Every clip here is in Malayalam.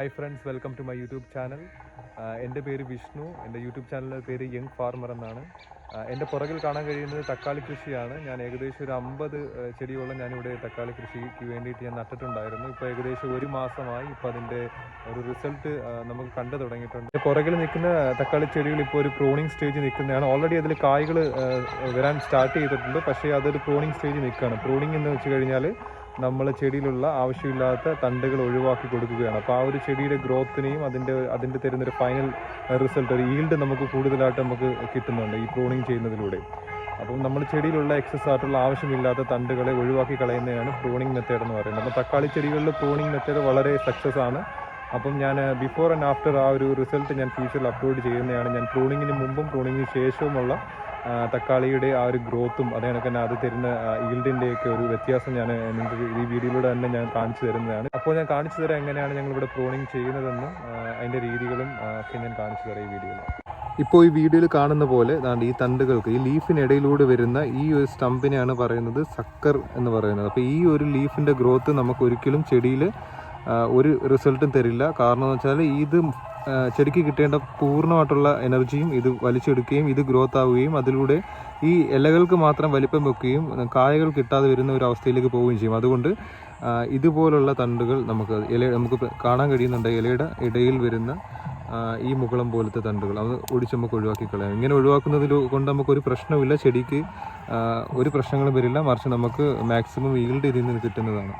Hi friends welcome to my YouTube channel എന്റെ പേര് വിഷ്ണു. എന്റെ യൂട്യൂബ് ചാനലിന്റെ പേര് യങ് ഫാർമർ എന്നാണ്. എന്റെ പുറകിൽ കാണാൻ കഴിയുന്നത് തക്കാളി കൃഷിയാണ്. ഞാൻ ഏകദേശം ഒരു അമ്പത് ചെടിയോളം ഞാനിവിടെ തക്കാളി കൃഷിക്ക് വേണ്ടിയിട്ട് ഞാൻ നട്ടിട്ടുണ്ടായിരുന്നു. ഇപ്പോൾ ഏകദേശം ഒരു മാസമായി ഇപ്പോൾ അതിന്റെ ഒരു റിസൾട്ട് നമുക്ക് കണ്ടു തുടങ്ങിയിട്ടുണ്ട്. പുറകിൽ നിൽക്കുന്ന തക്കാളി ചെടികൾ ഇപ്പോൾ ഒരു പ്രോണിങ് സ്റ്റേജ് നിൽക്കുന്നതാണ്. ഓൾറെഡി അതിൽ കായ്കൾ വരാൻ സ്റ്റാർട്ട് ചെയ്തിട്ടുണ്ട്. പക്ഷേ അതൊരു പ്രോണിങ് സ്റ്റേജ് നിൽക്കുകയാണ്. പ്രോണിങ് എന്ന് വെച്ച് കഴിഞ്ഞാൽ നമ്മൾ ചെടിയിലുള്ള ആവശ്യമില്ലാത്ത തണ്ടുകൾ ഒഴിവാക്കി കൊടുക്കുകയാണ്. അപ്പോൾ ആ ഒരു ചെടിയുടെ ഗ്രോത്തിനെയും അതിന്റെ അതിന്റെ തരുന്നൊരു ഫൈനൽ റിസൾട്ട് ഒരു ഈൽഡ് നമുക്ക് കൂടുതലായിട്ട് നമുക്ക് കിട്ടുന്നുണ്ട് ഈ പ്രൂണിങ് ചെയ്യുന്നതിലൂടെ. അപ്പം നമ്മൾ ചെടിയിലുള്ള എക്സസ് ആയിട്ടുള്ള ആവശ്യമില്ലാത്ത തണ്ടുകളെ ഒഴിവാക്കി കളയുന്നതാണ് പ്രൂണിങ് മെത്തേഡ് എന്ന് പറയുന്നത്. അപ്പോൾ തക്കാളി ചെടികളിൽ പ്രൂണിങ് മെത്തേഡ് വളരെ സക്സസ് ആണ്. അപ്പം ഞാൻ ബിഫോർ ആൻഡ് ആഫ്റ്റർ ആ ഒരു റിസൾട്ട് ഞാൻ ഫ്യൂച്ചറിൽ അപ്ലോഡ് ചെയ്യുന്നതാണ്. ഞാൻ പ്രൂണിങ്ങിന് മുമ്പും പ്രൂണിങ്ങിന് ശേഷവുമുള്ള തക്കാളിയുടെ ആ ഒരു ഗ്രോത്തും അതേ കണക്ക് തന്നെ അത് തരുന്ന ഈൽഡിന്റെ ഒക്കെ ഒരു വ്യത്യാസം ഞാൻ നിങ്ങൾക്ക് ഈ വീഡിയോയിലൂടെ തന്നെ ഞാൻ കാണിച്ചു തരുന്നതാണ്. അപ്പോൾ ഞാൻ കാണിച്ചു തരാം എങ്ങനെയാണ് ഞങ്ങളിവിടെ പ്രൂണിങ് ചെയ്യുന്നതെന്നും അതിന്റെ രീതികളും ഒക്കെ ഞാൻ കാണിച്ചു തരാം ഈ വീഡിയോയിൽ ഇപ്പോൾ ഈ വീഡിയോയിൽ കാണുന്ന പോലെ ദാണ്ട് ഈ തണ്ടുകൾക്ക് ഈ ലീഫിനിടയിലൂടെ വരുന്ന ഈ ഒരു സ്റ്റമ്പിനെയാണ് പറയുന്നത് സക്കർ എന്ന് പറയുന്നത്. അപ്പോൾ ഈ ഒരു ലീഫിന്റെ ഗ്രോത്ത് നമുക്ക് ഒരിക്കലും ചെടിയിൽ ഒരു റിസൾട്ടും തരില്ല. കാരണം എന്ന് വെച്ചാൽ ഇത് ചെടിക്ക് കിട്ടേണ്ട പൂർണമായിട്ടുള്ള എനർജിയും ഇത് വലിച്ചെടുക്കുകയും ഇത് ഗ്രോത്ത് ആവുകയും അതിലൂടെ ഈ ഇലകൾക്ക് മാത്രം വലിപ്പം വെക്കുകയും കായകൾ കിട്ടാതെ വരുന്ന ഒരു അവസ്ഥയിലേക്ക് പോവുകയും ചെയ്യും. അതുകൊണ്ട് ഇതുപോലുള്ള തണ്ടുകൾ നമുക്ക് ഇല നമുക്ക് കാണാൻ കഴിയുന്നുണ്ട് ഇലയുടെ ഇടയിൽ വരുന്ന ഈ മുകളം പോലത്തെ തണ്ടുകൾ. അത് ഒടിച്ച് നമുക്ക് ഒഴിവാക്കി കളയാം. ഇങ്ങനെ ഒഴിവാക്കുന്നതിൽ കൊണ്ട് നമുക്കൊരു പ്രശ്നമില്ല ചെടിക്ക് ഒരു പ്രശ്നങ്ങളും വരില്ല. മറിച്ച് നമുക്ക് മാക്സിമം ഈൽഡ് ഇതിൽ നിന്ന് കിട്ടുന്നതാണ്.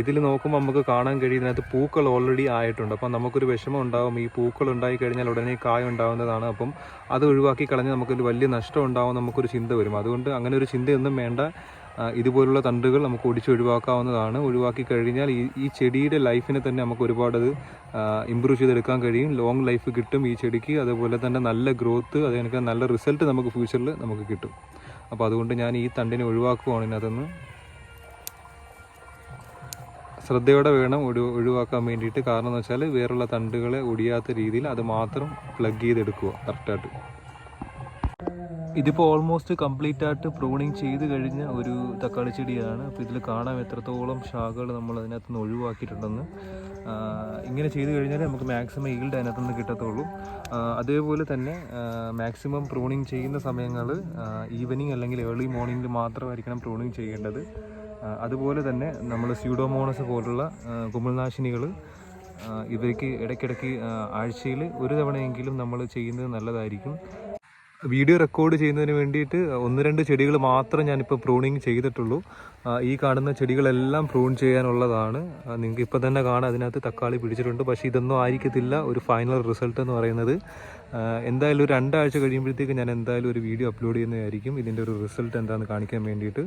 ഇതിൽ നോക്കുമ്പോൾ നമുക്ക് കാണാൻ കഴിയുന്നതിനകത്ത് പൂക്കൾ ഓൾറെഡി ആയിട്ടുണ്ട്. അപ്പം നമുക്കൊരു വിഷമം ഉണ്ടാകും ഈ പൂക്കൾ ഉണ്ടായി കഴിഞ്ഞാൽ ഉടനെ കായ ഉണ്ടാകുന്നതാണ് അപ്പം അത് ഒഴിവാക്കി കളഞ്ഞ് നമുക്കൊരു വലിയ നഷ്ടം ഉണ്ടാകും നമുക്കൊരു ചിന്ത വരും. അതുകൊണ്ട് അങ്ങനെ ഒരു ചിന്തയൊന്നും വേണ്ട. ഇതുപോലുള്ള തണ്ടുകൾ നമുക്ക് ഒടിച്ച് ഒഴിവാക്കാവുന്നതാണ്. ഒഴിവാക്കി കഴിഞ്ഞാൽ ഈ ഈ ചെടിയുടെ ലൈഫിനെ തന്നെ നമുക്ക് ഒരുപാട് അത് ഇമ്പ്രൂവ് ചെയ്തെടുക്കാൻ കഴിയും. ലോങ് ലൈഫ് കിട്ടും ഈ ചെടിക്ക്. അതുപോലെ തന്നെ നല്ല ഗ്രോത്ത് അത് നല്ല റിസൾട്ട് നമുക്ക് ഫ്യൂച്ചറിൽ നമുക്ക് കിട്ടും. അപ്പോൾ അതുകൊണ്ട് ഞാൻ ഈ തണ്ടിനെ ഒഴിവാക്കുവാണ് ഇതിനകത്തുനിന്ന്. ശ്രദ്ധയോടെ വേണം ഒഴി ഒഴിവാക്കാൻ വേണ്ടിയിട്ട്. കാരണം എന്ന് വെച്ചാൽ വേറുള്ള തണ്ടുകളെ ഒടിയാത്ത രീതിയിൽ അത് മാത്രം പ്ലഗ് ചെയ്തെടുക്കുക കറക്റ്റായിട്ട് ഇതിപ്പോൾ ഓൾമോസ്റ്റ് കംപ്ലീറ്റ് ആയിട്ട് പ്രൂണിങ് ചെയ്ത് കഴിഞ്ഞ ഒരു തക്കാളി ചെടിയാണ്. അപ്പോൾ ഇതിൽ കാണാം എത്രത്തോളം ശാഖകൾ നമ്മൾ അതിനകത്ത് നിന്ന് ഒഴിവാക്കിയിട്ടുണ്ടെന്ന് ഇങ്ങനെ ചെയ്ത് കഴിഞ്ഞാൽ നമുക്ക് മാക്സിമം ഈൽഡ് അതിനകത്ത് നിന്ന് കിട്ടത്തുള്ളൂ അതേപോലെ തന്നെ മാക്സിമം പ്രൂണിങ് ചെയ്യുന്ന സമയങ്ങൾ ഈവനിങ് അല്ലെങ്കിൽ ഏർലി മോർണിംഗിൽ മാത്രമായിരിക്കണം പ്രൂണിങ് ചെയ്യേണ്ടത്. അതുപോലെ തന്നെ നമ്മൾ സ്യൂഡോമോണസ് പോലുള്ള കുമിൾനാശിനികൾ ഇവയ്ക്ക് ഇടയ്ക്കിടയ്ക്ക് ആഴ്ചയിൽ ഒരു തവണയെങ്കിലും നമ്മൾ ചെയ്യുന്നത് നല്ലതായിരിക്കും. വീഡിയോ റെക്കോർഡ് ചെയ്യുന്നതിന് വേണ്ടിയിട്ട് ഒന്ന് രണ്ട് ചെടികൾ മാത്രം ഞാനിപ്പോൾ പ്രൂണിങ് ചെയ്തിട്ടുള്ളൂ. ഈ കാണുന്ന ചെടികളെല്ലാം പ്രൂൺ ചെയ്യാനുള്ളതാണ്. നിങ്ങൾക്ക് ഇപ്പോൾ തന്നെ കാണാം അതിനകത്ത് തക്കാളി പിടിച്ചിട്ടുണ്ട്. പക്ഷേ ഇതൊന്നും ആയിരിക്കത്തില്ല. ഒരു ഫൈനൽ റിസൾട്ട് എന്ന് പറയുന്നത്. എന്തായാലും ഒരു രണ്ടാഴ്ച കഴിയുമ്പോഴത്തേക്ക് ഞാൻ എന്തായാലും ഒരു വീഡിയോ അപ്ലോഡ് ചെയ്യുന്നതായിരിക്കും. ഇതിന്റെ ഒരു റിസൾട്ട് എന്താണെന്ന് കാണിക്കാൻ വേണ്ടിയിട്ട്.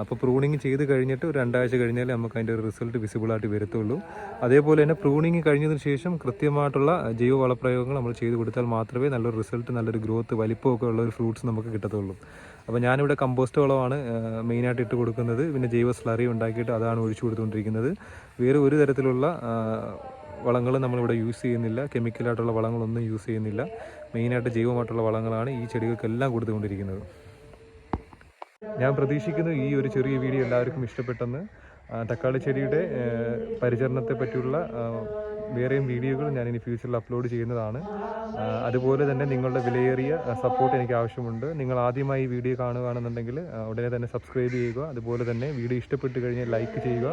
അപ്പോൾ പ്രൂണിങ് ചെയ്ത് കഴിഞ്ഞിട്ട് ഒരു രണ്ടാഴ്ച കഴിഞ്ഞാലേ നമുക്ക് അതിന്റെ ഒരു റിസൾട്ട് വിസിബിളായിട്ട് വരത്തുള്ളൂ. അതേപോലെ തന്നെ പ്രൂണിങ് കഴിഞ്ഞതിന് ശേഷം കൃത്യമായിട്ടുള്ള ജൈവ വളപ്രയോഗങ്ങൾ നമ്മൾ ചെയ്ത് കൊടുത്താൽ മാത്രമേ നല്ലൊരു റിസൾട്ട് നല്ലൊരു ഗ്രോത്ത് വലിപ്പമൊക്കെ ഉള്ള ഒരു ഫ്രൂട്ട്സ് നമുക്ക് കിട്ടത്തുള്ളൂ. അപ്പോൾ ഞാനിവിടെ കമ്പോസ്റ്റ് വളമാണ് മെയിനായിട്ട് ഇട്ട് കൊടുക്കുന്നത്. പിന്നെ ജൈവ സ്ലറി ഉണ്ടാക്കിയിട്ട് അതാണ് ഒഴിച്ചു കൊടുത്തുകൊണ്ടിരിക്കുന്നത്. വേറെ ഒരു തരത്തിലുള്ള വളങ്ങൾ നമ്മളിവിടെ യൂസ് ചെയ്യുന്നില്ല. കെമിക്കലായിട്ടുള്ള വളങ്ങളൊന്നും യൂസ് ചെയ്യുന്നില്ല. മെയിനായിട്ട് ജൈവമായിട്ടുള്ള വളങ്ങളാണ് ഈ ചെടികൾക്കെല്ലാം കൊടുത്തുകൊണ്ടിരിക്കുന്നത്. ഞാൻ പ്രതീക്ഷിക്കുന്നു ഈ ഒരു ചെറിയ വീഡിയോ എല്ലാവർക്കും ഇഷ്ടപ്പെട്ടെന്ന്. തക്കാളി ചെടിയുടെ പരിചരണത്തെ പറ്റിയുള്ള വേറെയും വീഡിയോകൾ ഞാൻ ഇനി ഫ്യൂച്ചറിൽ അപ്ലോഡ് ചെയ്യുന്നതാണ്. അതുപോലെ തന്നെ നിങ്ങളുടെ വിലയേറിയ സപ്പോർട്ട് എനിക്ക് ആവശ്യമുണ്ട്. നിങ്ങൾ ആദ്യമായി ഈ വീഡിയോ കാണുകയാണെന്നുണ്ടെങ്കിൽ ഉടനെ തന്നെ സബ്സ്ക്രൈബ് ചെയ്യുക. അതുപോലെ തന്നെ വീഡിയോ ഇഷ്ടപ്പെട്ട് കഴിഞ്ഞാൽ ലൈക്ക് ചെയ്യുക.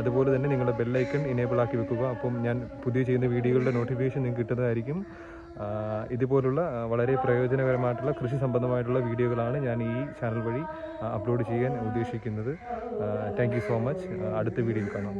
അതുപോലെ തന്നെ നിങ്ങളുടെ ബെല്ലൈക്കൺ ഇനേബിൾ ആക്കി വെക്കുക. അപ്പം ഞാൻ പുതിയ ചെയ്യുന്ന വീഡിയോകളുടെ നോട്ടിഫിക്കേഷൻ നിങ്ങൾക്ക് കിട്ടുന്നതായിരിക്കും. ഇതുപോലുള്ള വളരെ പ്രയോജനകരമായിട്ടുള്ള കൃഷി സംബന്ധമായിട്ടുള്ള വീഡിയോകളാണ് ഞാൻ ഈ ചാനൽ വഴി അപ്ലോഡ് ചെയ്യാൻ ഉദ്ദേശിക്കുന്നത്. താങ്ക് സോ മച്ച് അടുത്ത വീഡിയോയിൽ കാണാം.